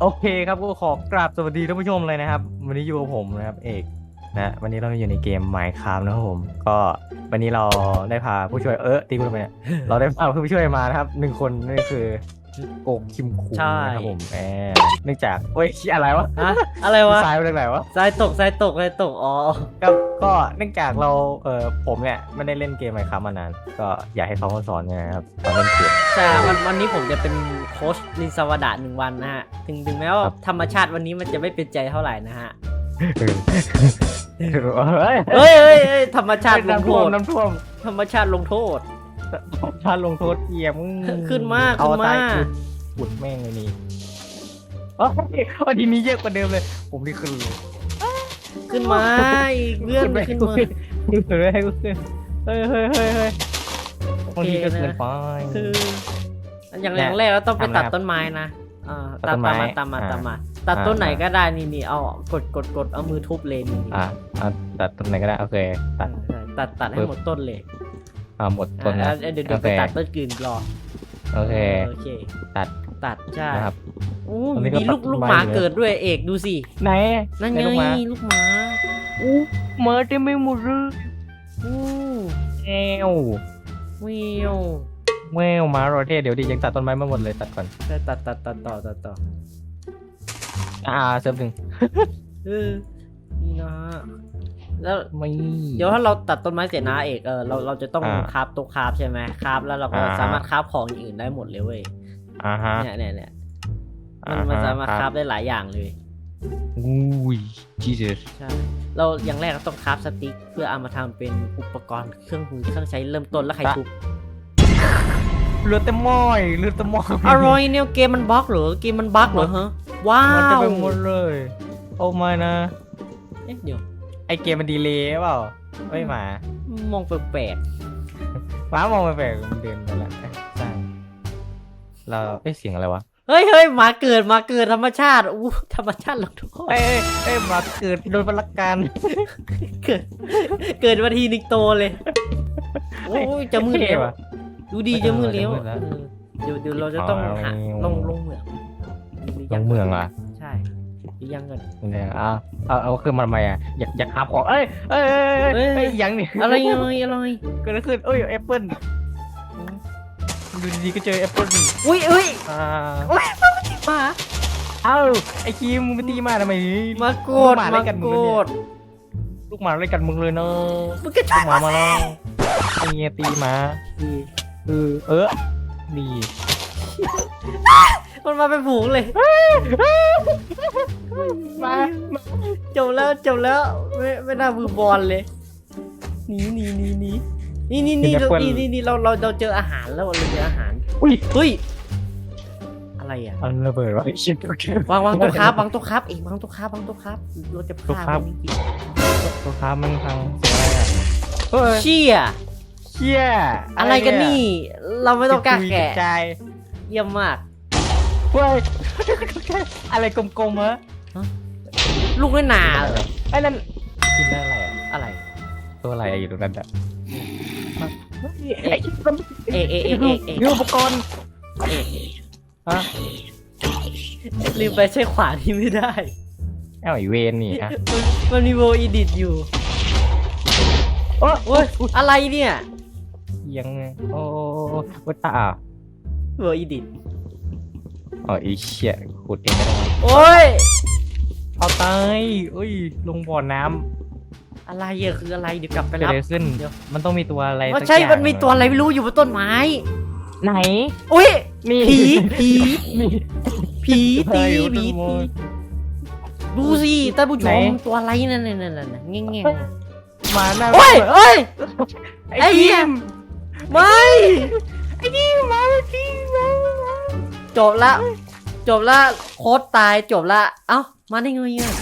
โอเคครับก็ขอกราบสวัสดีท่านผู้ชมเลยนะครับ วันนี้อยู่กับผมนะครับเอกนะวันนี้เราอยู่ในเกม Minecraft นะครับผม ก็วันนี้เราได้พาผู้ช่วยเออตีกูทำไมเนี่ยเราได้พาผู้ช่วยมานะครับหนึ่งคนนั่นคือ โกกคิมคุงใช่ นะครับผมแหมเนื่องจากโอ้ยอะไรวะฮะอะไรวะสายมาจากไหนวะ ทรายตกทรายตกทรายตกอ๋อก็ก็เนื่องจากเราเออผมเนี่ยไม่ได้เล่นเกม Minecraft มานาน ก็อยากให้เขามาสอนไงนะครับตอนเล่นเกมใช่วันวันนี้ผมจะเป็นโค้ชลินสวัสดาหนึ่งวันนะฮะ ถึงถึงแม้ว่าครับ ธรรมชาติวันนี้มันจะไม่เป็นใจเท่าไหร่นะฮะเออเฮ้ยเอ้ยเอ้ยเอ้ยธรรมชาติลงน้ำโทท่วมษน้ำท่วมธรรมชาติลงโทษ ถ้าลงโทษเกียมขึ้นมาเอาขึ้นมาตายขุดขุดแม่งเลยนี่เอ้ยวันทีนี้เยอะกว่าเดิมเลย ผมนี่ขึ้นเลยขึ้นมาอีกเลื่อนไปขึ้นมา ขึ้นเลยให้กูขึ้นเฮ้ยเฮ้ยเฮ้ยเฮ้ยบางทีก็เกินไป คืออย่างเนี่อยย่างแรกเราต้องไปทำอะไรตัดครับต้นไม้นะอ่าตัตัดดต้นตามไม้มาตามมาอ่าตามมา ตัดต้นอ่าไหนก็ได้นี่นี่เอากดกดกดเอามือทุบเลยนี่อะอะตัดต้นไหนก็ได้โอเคตัดใช่ตัดตัดให้ปึ๊บ หมดต้นเลย อ่าหมดต้นอ่านะแล้วเดี๋ยวเดี๋ยวโอไปเคตัดต้นกลืนรอโอเค โอเค ตัดตัดใช่นะครับ อู้ตอนนี้ก็มีลูกตัดลูกไม้หมาอยู่ เกิดด้วยเอกดูสิ ไหนนั่นไหไงลูกหมาลูกหมาอู้หมาเต็มไปหมดเลยอู้แมววิวแมวหมาโรเทศเดี๋ยวดิยังตัดต้นไม้ไม่หมดเลยตัดก่อนตัดตัดตัดตัดต่อตัดต่ออ่าเซิร์ฟหนึ่งเออนี่นะฮะ แล้วไม่เดี๋ยวถ้าเราตัดต้นไม้เสร็จนะเอกเออเราเราจะต้องอ่าคราฟตัวคราฟใช่ไหมคราฟแล้วเราก็อ่าสามารถคราฟของอย่างอื่นได้หมดเลยเว้ยอ่าฮะเนี่ยเนี่ยเนี่ยมันอ่าฮะมันสามารถครับคราฟได้หลายอย่างเลยอุ้ยจีเสใช่เราอย่างแรกเราต้องคราฟสติ๊กเพื่อเอามาทำเป็นอุปกรณ์เครื่องมือเครื่องใช้เริ่มต้นแล้วใครทุบเลือดเต็มหม้อยเลือดเต็มหม้อยอร่อยเนี่ยเกมมันบล็อกเหรอเกมมันบั๊กเหรอฮะว้ามันจะวไปหมดเลย โอ้ไม่นะเอ๊ะเดี๋ยว ไอเกมมันดีเลยเปล่าไม่หมามองแปลกหมามองไปแปลกๆมันเดินไปแล้วใช่เราเอ้ยเสียงอะไรวะๆเฮ้ยเฮ้ยหมาเกิดหมาเกิดธรรมชาติอู้ธรรมชาติลงโทษเอ้ยเอ้ยเอ้ยหมาเกิดโดนพลักการเกิด เกิดวันทีนึงโตเลยโอ้ยจะมืดแล้วเท่ว่ะ ดูดีจะมืดแล้วจะมืดแล้วเออเดี๋ยวเดี๋ยวเราจะต้องหาเอาลงลงเหมืองลงเมืองอะใช่หรือ ยังกัน เนี่ยอะเอาเอาขึ้นมาทำไมอะอยากอยากหาของเอ้ยเอ้ยเอ้ยเอ้ยเอ้ย เอ้ยยังนี่อะไรอะไรอะไรเกิดอะไรขึ้นเอ้ยแอปเปิ้ลดูดีๆก็เจอแอปเปิ้ลอุ้ยอุ้ยอ่าหมาเอ้าไอ้คิมมึงไปตีมาทำไมมาโกดหมามาเล่นกันมึโกงเนี่ยดลูกหมาเล่นกันมึงเลยเนอะมึงก็ลูใช่กหมามาแล้วไอ้เงี้ยตีหมา เออเออดี มันมาเป็นฝูงเลยมามาจบแล้วจบแล้วไม่ไม่น่ามือบอลเลยหนีหนีหนีหนีนี่นี่นี่เรานี่นี่นี่เราเราเราเจออาหารแล้วเราเจออาหารอุ้ยเฮ้ยอะไรอะอันระเบิดวะไอ้ชิบโอเควางวางตัวครับวางตัวครับเองวางตัวครับวางตัวครับเราจะตัวฆ่าครับมันจริงตัวค้ามันพังเสียงอะไรอะเฮ้ยๆเชี่ยเชี่ยอะไรกันนี่ เราไม่ต้องกล้าแกะใจเยี่ยมมาก เฮ้ย อะไรกลมๆฮะลูกน้อยหนาเหรอไอ้นั่นกินได้อะไรอะอะไร ตัวอะไรอะอยู่ตรงนั้นอะเอ๊ะเอะเอะเอะเอะเอะมีอุปกรณ์เอะฮะลืมไปใช้ขวานที่ไม่ได้ เอ้าไอเวนนี่อะมันมันมีโวอีดิทอยู่โอ้โอ้ยอะไรเนี่ยยังไงโอ้วัตตา โวอีดิท อ๋อไอเชี่ยขุดเองไม่ได้โอ้ยเอาตายเอ้ย ลงบ่อน้อะไรอะคืออะไรเดี๋ยวกลับำไปเกิดรับ อะไรขึ้น เดี๋ยว มันต้องมีตัวอะไรว่าสักใช่ อย่างมันมีตัวอะไรไม่รู้อยู่บนต้นไม้ ไหน อุ้ยมีผี ผีมีผีตีเฮ้ยผีโอ้ตีโหดูสิท่านผู้ชไหน มตัวอะไรนั่นนั่นนั่นนั่นแง่แง่หมาหน้าโอ้ยโอ้ย ไอ้ไอ้เหี้เหี้ยยไม่ ไอ้ดิมมาจริงมาจบละ จบละโคตรตายจบละ เอ้า มาได้ไงอะ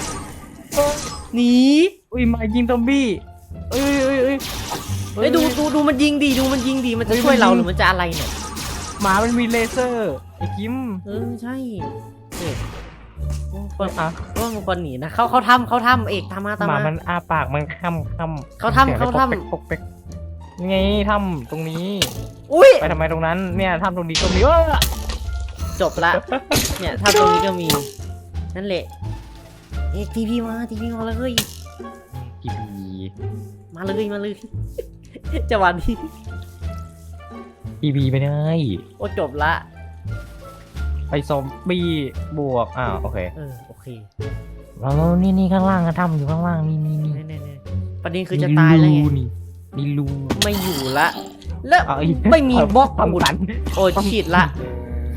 หนี อุ้ยมายิงซอมบี้เอ้ยเอ้ยเอ้ยเฮ้ยดูดูดูมันยิงดีดูมันยิงดีมันจะเฮ้ยช่วยเรามันยิงหรือมันจะอะไรเนี่ยหมามันมีเลเซอร์ไอ้กิมเออใช่เอกคนอะว่ามันคนหนีนะเขาเขาทำเขาทำเอกตามมาตามหมามามันอ้าปากมันค้ำค้ำเขาทำเขาทำสียงปกเป๊กปกเป๊กไงทำตรงนี้ อุ้ยไปทำไมตรงนั้นเนี่ยทำตรงนี้ตรงนี้เออ จบละ เนี่ยถ้าตรงนี้ก็มี นั่นแหละ เอกทีพีมาทีพีมาเลยทีพีมาเลยมาเลยจังหวะนี้ทีพีไม่ได้โอ้จบละไปซอมบี้บวกอ้าวโอเคเออโอเคแล้วนี่นี่ข้างล่างอะทำอยู่ข้างล่างนี่นี่นี่แน่ๆๆประเด็นคือจะตายแล้วไงรูนี่มีรูไม่อยู่ละ แล้วเอาอีกไม่มีบล็อกทำกันโอ้ชิดละ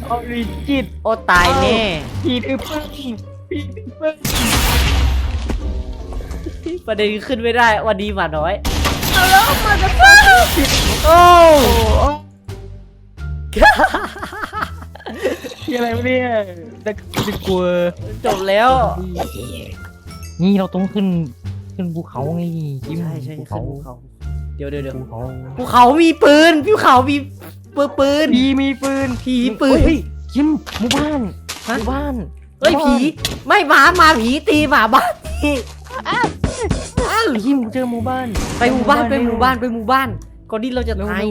เอาอีกจิตโอ้ตายแน่พีดอึปึ้งพีดอึปึ้งประเด็นคือขึ้นไม่ได้ วันดีหมาน้อยเอาแล้วมาจะโอ้โอ้ที่อะไรวะเนี่ยจะจะกลัวจบแล้ว นี่เราต้องขึ้นขึ้นภูเขาไงจิ้มใช่ใช่ภูขึ้เขานภูเขา เดี๋ยวเดี๋ยวเดี๋ยวภูเขา ภูเขามีปืนภูเขามี ปืนปืนผีมีปืนผีปืนเฮ้ยจิ้มหมู่บ้านหฮะมู่บ้านเฮ้ยผีไม่หมามาผีตีหมาบ้านตีจิ้มเจอหมู่บ้าน ไปหมู่บ้านไปหมู่บ้านไปหมู่บ้านก่อนที่เราจะเร็วตาย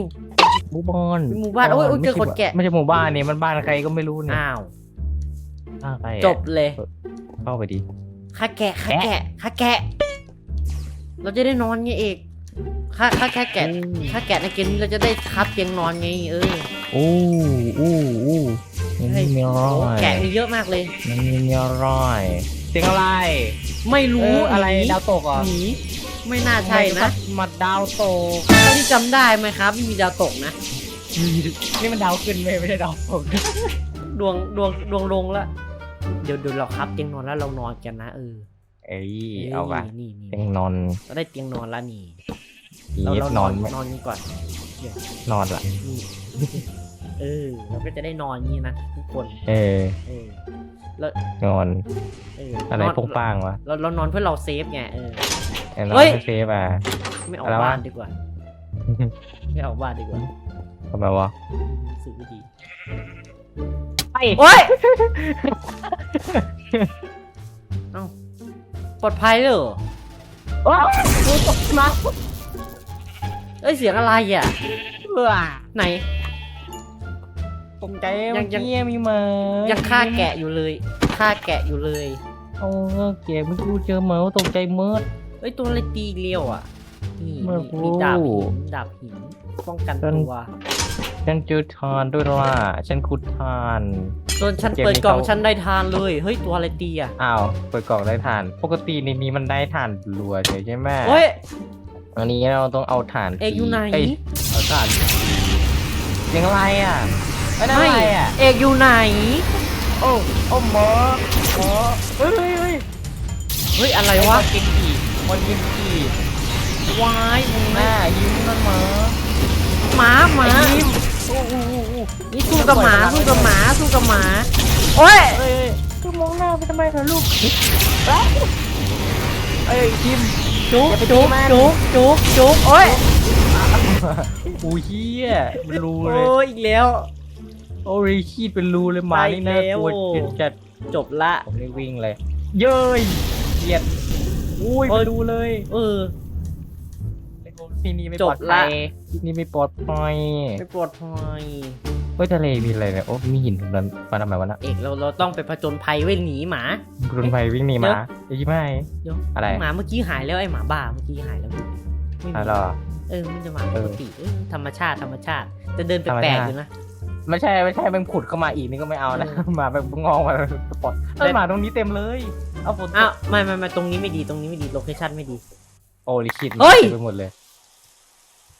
หมู่บ้านหมู่บ้านโอ้ยโอ้ยเจอคนแกะไม่ใช่หมู่บ้านนี่มันบ้านใครก็ไม่รู้เนี่ยอ้าวบ้านใครอะจบเลยเข้าไปดิข้าแกะข้าแกะข้าแกะ เราจะได้นอนไงเอก ข้าข้าแค่แกะข้าแกะในเกมนี้เราจะได้คับเตียงนอนไงเออโอ้โอ้โอ้ยังไม่มีอะไรโอ้แกะมีเยอะมากเลยยังไม่มีอะไรเสียงอะไร ไม่รู้เอออะไรหนีดาวตกเหรอหนีไม่น่าใช่นะมาดาวตกที่จำได้ไหมครับไม่มีดาวตกนะนี่มันดาวขึ้นไหมไม่ใช่ดาวตกดวงดวงดวงลงแล้วเดี๋ยวเดี๋ยวเราครับเตียงนอนแล้วเรานอนกันนะเออเอ้ยเอาไปนี่นี่เตียงนอนเราได้เตียงนอนแล้วนี่ผี เราเรานนออนนไหมนอนกันก่อน นอนล่ะนี่เออ เราก็จะได้นอนอย่างนี้นะทุกคน เออ เออแล้วนอน เอออะไรนนพงป้างวะเราเรานอนเพื่อเราเซฟไง เออ ไอ้นอนเฮ้ย ไม่เซฟอะ ไม่ออกอะไรวะ บ้านดีกว่า ไม่ออกบ้านดีกว่าทำไมวะสื่อไม่ดีไอ้โอ๊ยเอ้าปลอดภัยเลยเหรอว้าวกูตกมา เอ้ยเสียงอะไรอะเบื่อไหน ตกใจยังยังเมื่อกี้มีมายัยังฆ่าแกะอยู่เลยฆ่าแกะอยู่เลยโอ้แกะไม่กูเจอเหมาตกใจเมิดเอ้ยตัวอะไรตีเลี้ยวอะนี่เมื่อมีกูมีดาบหินดาบหินป้องกันจนตัวฉันเจอทานด้วยล่ะฉันขุดทานส่วนฉันเกมนี้เปิดกล่องเขาฉันได้ทานเลยเฮ้ยตัวอะไรตีอะอ้าวเปิดกล่องได้ทาน ปกติในนี้มันได้ทานรัวเฉยใช่ไหมเฮ้ย อันนี้เราต้องเอาฐานเอกอยู่ไหนเยเอาฐานยังอะไรอะไม่ได้อะไรอะ เอกอยู่ไหน โอ้โอ้หมอหมอเฮ้ยเฮ้ยเฮ้ยเฮ้ย อะไรไอ้วะวันกินกี่วันกินกี่วายมึงหน้ายิ้มนั่นหมาหมาหมาไอ้ยิ้มโอ้โหโอ้โหนี่สู้กับหมาสู้กับหมาสู้กับหมา โอ้ยเอ้ยก็มองหน้าไปทำไมล่ะลูกเอ้ยยิ้ม จุ๊บอย่าไปตีจุ๊บมันจุ๊บจุ๊บจุ๊บโอ้ยอู้เฮียเป็นรูโอ้เลยยอีกแล้ว โอ้ยขี้เป็นรูเลยหมานี่น่ากลัวไปแล้ว จัดจบละผมเลยวิ่งเลย เย้ยเกียดอุ้ยเอ้ไปยดูเลยเออ ที่นี่ไม่จปบลอดละภัยที่นี่ไม่ปลอดภัยไม่ปลอดภัยเฮ้ยทะเลมีอะไรเนี่ยโอ้มีหินตรงนั้นมาทำไมวะนะเอกเราเราต้องไปผจญภัยเว้ยหนีหมา กรุนภัยวิ่งหนีมาไอ้ยี่ไม่เดี๋ยวอะไรหมาเมื่อกี้หายแล้วไอ้หมาบ้าเมื่อกี้หายแล้วไม่มีอะไรหรอเออมันจะหมาเอปอกติเออธรรมชาติธรรมชาติจะเดินธรรมแปลกชาติๆอยู่นะไม่ใช่ไม่ใช่มันผุดเข้ามาอีกนี่ก็ไม่เอานะเออมาแบบงอกมาสปอตแต่เฮ้ยหมาตรงนี้เต็มเลยเอาฝนตกอ้าวไม่ไม่ไม่ตรงนี้ไม่ดีตรงนี้ไม่ดีโลเคชั่นไม่ดี โอ้ลิขิตเฮ้ยไปหมดเลย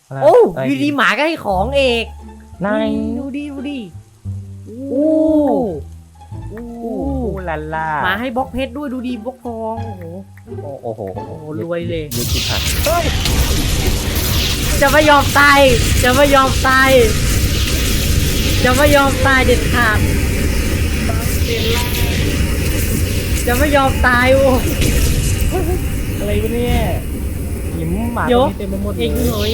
ะไรโอ้ะไรอยู่ดีหมาก็ให้ของเอก ไหนดูดิดูดิโอ้โอ้อู้ลาลาหมาให้บล็อกเพชรด้วยดูดีบล็อกทองโอ้โหโอ้โหโอ้โหโอ้รวยเลยยึดจิตหันเฮ้ยจะไม่ยอมตายจะไม่ยอมตายจะไม่ยอมตายเด็ดขาดจะไม่ยอมตายโอ้อะไรวะเนี่ยหิมหมาเดี๋ตยวรงนี้เต็มไปหมดเลเอยงหน่อย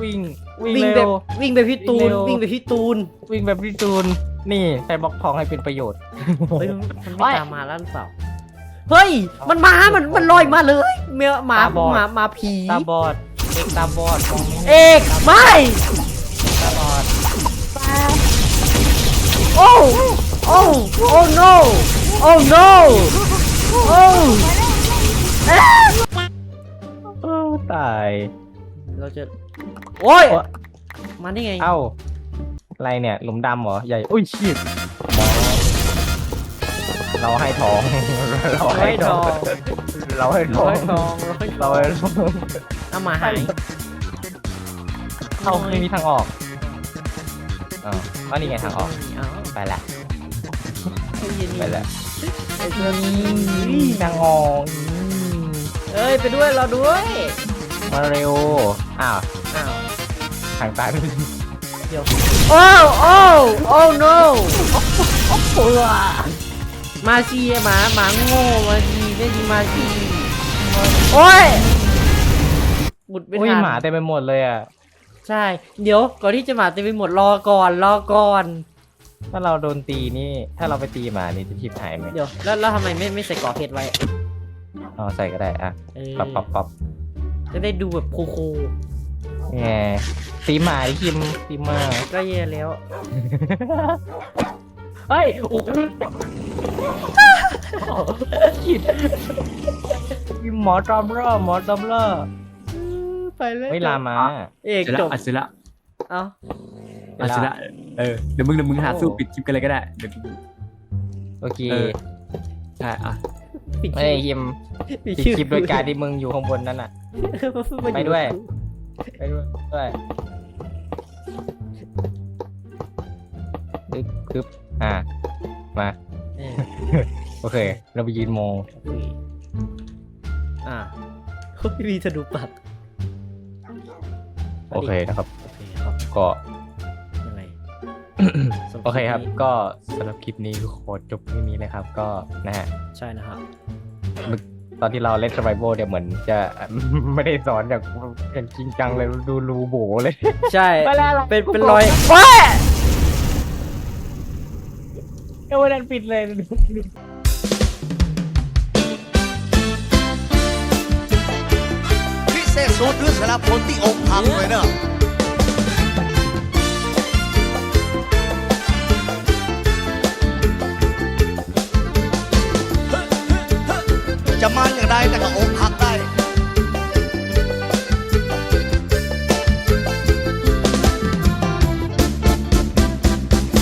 วิ่ง วิ่งวิ่งเร็แบบว วิ่งไปพี่ตูน วิ่งเร็ววิ่งไปพี่ตูนวิ่งแบบพี่จูน นี่ใช้บล็อกทองให้เป็นประโยชน์ เฮ้ยมันมันโอ้ไม่ยตามมาแล้วหรือเปล่า เฮ้ย มันมา มันมันลอยมาเลยเมียหมาตาบอด หมาหมาผีตาบอดเอกตาบอดมองไม่เห็นเอกไม่ตาบอดโอ้โอ้โอ้ no โอ้ no โอ้ เออตาย เราจะ โอ้ยโอ๊ยมาได้ไง เอ้าอะไรเนี่ยหลุมดำเหรอ ใหญ่ อุ้ยชิบเราให้ทอง เราให้ทอง เราให้ทอร้องยทองร้อยทเราองให้ทองเอามาหายเอ้าไม่มีทางออกอ๋อว่านี่ไงทางออกเอาไปละไอ้เหี้ยนี่ไปละไอ้ตัวนี้ทางออกอืมเอ้ย ไปด้วยเราด้วย มาเร็ว อ้าวอ้าวทางตันเดี๋ยวโอ้โอ้โอ้ no โอ้ยมาซีหมาหมาโง่มาซีได้ดีมาซีโอ้ยบุดไม่อุ้ยทันหมาเต็มไปหมดเลยอะ ใช่ เดี๋ยวก่อนที่จะหมาเต็มไปหมดรอก่อนรอก่อน ถ้าเราโดนตีนี่ ถ้าเราไปตีหมานี่จะชิบหายไหมเดี๋ยวแล้วแล้วทำไมไม่ไม่ใส่กรอบเพชรไว้อ๋อใส่ก็ได้อะเออปั๊บปั๊บปั๊บ จะได้ดูแบบคูลไงตีหมาดิคิมตีหมาๆก็แย่แล้ว เฮ้ยโอ้โหคิดมีหมอจอมล่อหมอจอมล่อไปเลยไม่ลามาเอกเสร็จจละบอัดเสร็จละเอ้าอัดเสร็จละเออเดี๋ยวมึงเดี๋ยวมึงหาสู้ปิดคลิปกันเลยก็ได้เดี๋ยวโอเคเออใช่อะปิดไม่ได้คิมปิดปิดชื่อคลิปโดยการที่มึงอยู่ข้างบนนั่นน่ะ ไปด้วย ไปด้วยด้วยดึ๊บดึ๊บอ่า มาเออโอเค เราไปยืนมองโอเคอ่าเฮ้ยมีธนูปักโอเคนะครับ โอเคครับ ก็ ยังไงสำหโอเคครับลิปนี้ก็สำหรับคลิปนี้ขอจบที่นี้นะครับ ก็นะฮะ ใช่นะครับ ตอนที่เราเล่น survival เนี่ยเหมือนจะ ไม่ได้สอนอย่างอย่างจริงจังเลยดูรูโบเลย ใช่ ไปแล้วเป็นเป็นรอยว้าเอ้วันนั้นปิดเลย พิเศษสุดด้วยสำหรับคนที่อกหักเลยเนอะ จะมันอย่างไรแต่ก็อกหักได้